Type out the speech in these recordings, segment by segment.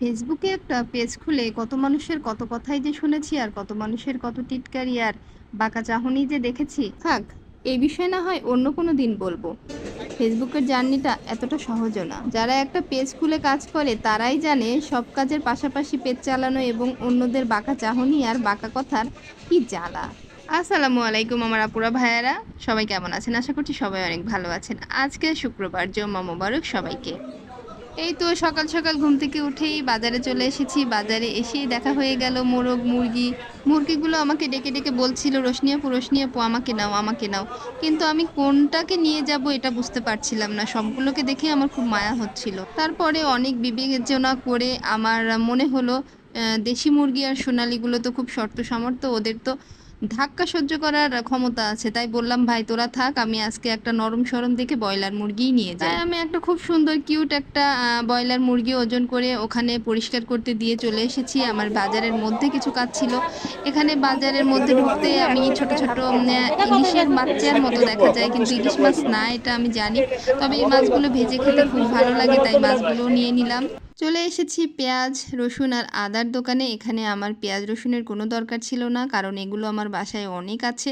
ফেসবুকে একটা পেজ খুলে কত মানুষের কত কথাই যে শুনেছি আর কত মানুষের কত টিটকারি আর বাঁকা চাহনি যে দেখেছি, থাক, এই বিষয়ে না হয় অন্য কোনো দিন বলব। ফেসবুকের জার্নিটা এতটা সহজও না। যারা একটা পেজ খুলে কাজ করে, তারাই জানে সব কাজের পাশাপাশি পেজ চালানো এবং অন্যদের বাঁকা চাহনি আর বাঁকা কথার কি জ্বালা। আসসালামু আলাইকুম আমার আপুরা ভাইয়ারা, সবাই কেমন আছেন? আশা করছি সবাই অনেক ভালো আছেন। আজকে শুক্রবার, জম্মা মোবারক সবাইকে। এই তো সকাল সকাল ঘুম থেকে উঠেই বাজারে চলে এসেছি। বাজারে এসেই দেখা হয়ে গেল মোরগ, মুরগি। মুরগিগুলো আমাকে ডেকে ডেকে বলছিল রোশনি আপু রোশনি আপু আমাকে নাও আমাকে নাও। কিন্তু আমি কোনটাকে নিয়ে যাব এটা বুঝতে পারছিলাম না। সবগুলোকে দেখে আমার খুব মায়া হচ্ছিল। তারপরে অনেক বিবেচনা করে আমার মনে হলো দেশি মুরগি আর সোনালিগুলো তো খুব শর্ত সামর্থ্য, ওদের তো ধাক্কা সহ্য করার ক্ষমতা আছে। তাই বললাম, ভাই, তোরা থাক, আমি আজকে একটা নরম সরম দেখে ব্রয়লার মুরগিই নিয়ে যাই। আমি একটা খুব সুন্দর, কিউট একটা ব্রয়লার মুরগি ওজন করে ওখানে পরিষ্কার করতে দিয়ে চলে এসেছি। আমার বাজারের মধ্যে কিছু কাজ ছিল। এখানে বাজারের মধ্যে ঢুকতে আমি ছোট ছোট ইলিশের বাচ্চার মতো দেখা যায়, কিন্তু ইলিশ মাছ না, এটা আমি জানি। তবে এই মাছগুলো ভেজে খেতে খুব ভালো লাগে, তাই মাছগুলো নিয়ে নিলাম। চলে এসেছি পেঁয়াজ, রসুন আর আদার দোকানে। এখানে আমার পেঁয়াজ, রসুনের কোনো দরকার ছিল না, কারণ এগুলো আমার বাসায় অনেক আছে।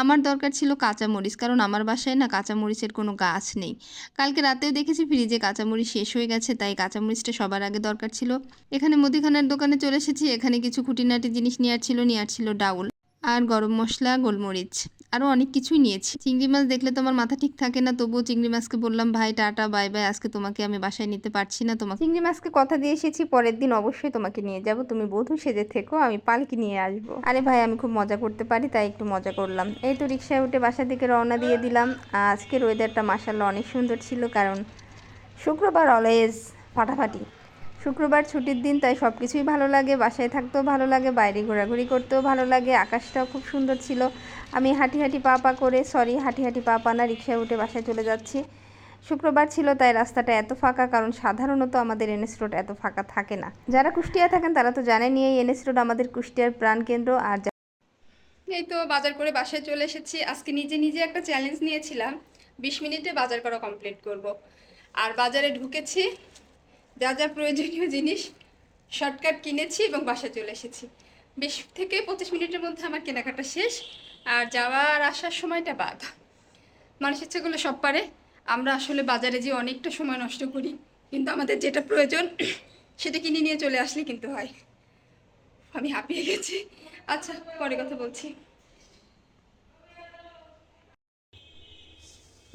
আমার দরকার ছিল কাঁচামরিচ, কারণ আমার বাসায় না কাঁচামরিচের কোনো গাছ নেই। কালকে রাতেও দেখেছি ফ্রিজে কাঁচামরিচ শেষ হয়ে গেছে, তাই কাঁচামরিচটা সবার আগে দরকার ছিল। এখানে মুদিখানার দোকানে চলে এসেছি, এখানে কিছু খুঁটিনাটি জিনিস নেওয়ার ছিল নেওয়ার ছিল ডাউল আর গরম মশলা, গোলমরিচ। আরও অনেক কিছুই নিয়েছি। চিংড়ি মাছ দেখলে তোমার মাথা ঠিক থাকে না, তবুও চিংড়ি মাছকে বললাম, ভাই, টাটা বাই বাই আজকে তোমাকে আমি বাসায় নিতে পারছি না, তোমাকে চিংড়ি মাছকে কথা দিয়ে এসেছি, পরের দিন অবশ্যই তোমাকে নিয়ে যাব। তুমি বধূ, সেজে থেকো, আমি পালকি নিয়ে আসব। আরে ভাই, আমি খুব মজা করতে পারি, তাই একটু মজা করলাম। এই তো রিক্সায় উঠে বাসার দিকে রওনা দিয়ে দিলাম। আজকের ওয়েদারটা মাসাল্লাহ অনেক সুন্দর ছিল, কারণ শুক্রবার অলওয়েজ ফাটাফাটি। শুক্রবার ছুটির দিন, তাই সব কিছুই ভালো লাগে। বাসায় থাকতেও ভালো লাগে, বাইরে ঘোরাঘুরি করতেও ভালো লাগে। আকাশটাও খুব সুন্দর ছিল। আমি হাঁটি হাঁটি পা পা করে সরি হাঁটি হাঁটি পা পা না, রিক্সায় উঠে বাসায় চলে যাচ্ছি। শুক্রবার ছিল, তাই রাস্তাটা এত ফাঁকা, কারণ সাধারণত আমাদের এনএস রোড এত ফাঁকা থাকে না। যারা কুষ্টিয়া থাকেন, তারা তো জানেনই এই এনএস রোড আমাদের কুষ্টিয়ার প্রাণকেন্দ্র আর এই তো বাজার করে বাসায় চলে এসেছি। আজকে নিজে নিজে একটা চ্যালেঞ্জ নিয়েছিলাম। বিশ মিনিটে বাজার করা কমপ্লিট করব। আর বাজারে ঢুকেছি। যা যা প্রয়োজনীয় জিনিস শর্টকাট কিনেছি এবং বাসায় চলে এসেছি। বিশ থেকে পঁচিশ মিনিটের মধ্যে আমার কেনাকাটা শেষ আর যাওয়ার আসার সময়টা বাদ। মানুষ ইচ্ছেগুলো সব পারে। আমরা আসলে বাজারে যে অনেকটা সময় নষ্ট করি, কিন্তু আমাদের যেটা প্রয়োজন, সেটা কিনে নিয়ে চলে আসলে কিন্তু হয়। আমি হাঁপিয়ে গেছি। আচ্ছা পরে কথা বলছি।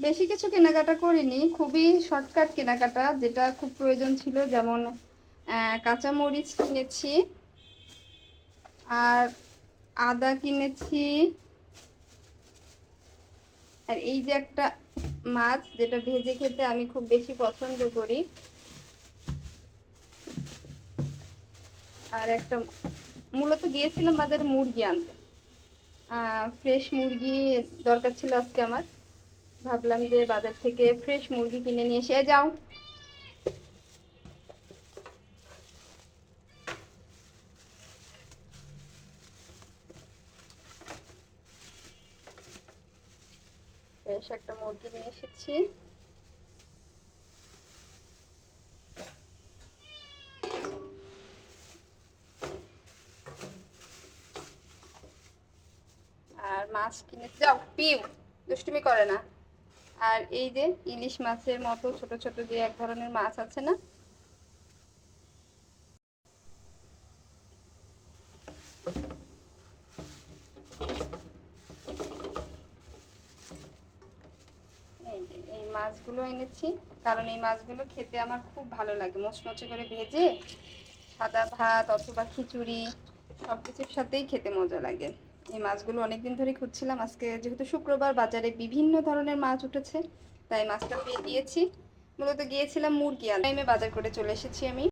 বেশি কিছু কেনাকাটা করিনি, খুবই শর্টকাট কেনাকাটা যেটা খুব প্রয়োজন ছিল, যেমন কাঁচামরিচ কিনেছি, আর আদা কিনেছি, আর এই যে একটা মাছ যেটা ভেজে খেতে আমি খুব বেশি পছন্দ করি, আর একটা মূলত গিয়েছিলাম বাজারে মুরগি আনতে ফ্রেশ মুরগি দরকার ছিল আজকে আমার ভাবলাম যে বাজার থেকে ফ্রেশ মুরগি কিনে নিয়ে এসে যাও। ফ্রেশ একটা মুরগি নিয়ে এসেছি। আর মাছ কিনে যাও, পিউ, দুষ্টুমি করে না। আর এই যে ইলিশ মাছের মতো ছোট ছোট যে এক ধরনের মাছ আছে না? এই মাছগুলো এনেছি। কারণ এই মাছগুলো খেতে আমার খুব ভালো লাগে। মচমচে করে ভেজে সাদা ভাত অথবা খিচুড়ি সব কিছুর সাথেই খেতে মজা লাগে। এই মাছগুলো অনেকদিন ধরে খুঁজছিলাম। আজকে যেহেতু শুক্রবার বাজারে বিভিন্ন ধরনের মাছ উঠেছে, তাই মাছটা পেয়ে দিয়েছি মূলত গিয়েছিলাম মুরগি টাইমে বাজার করে চলে এসেছি আমি।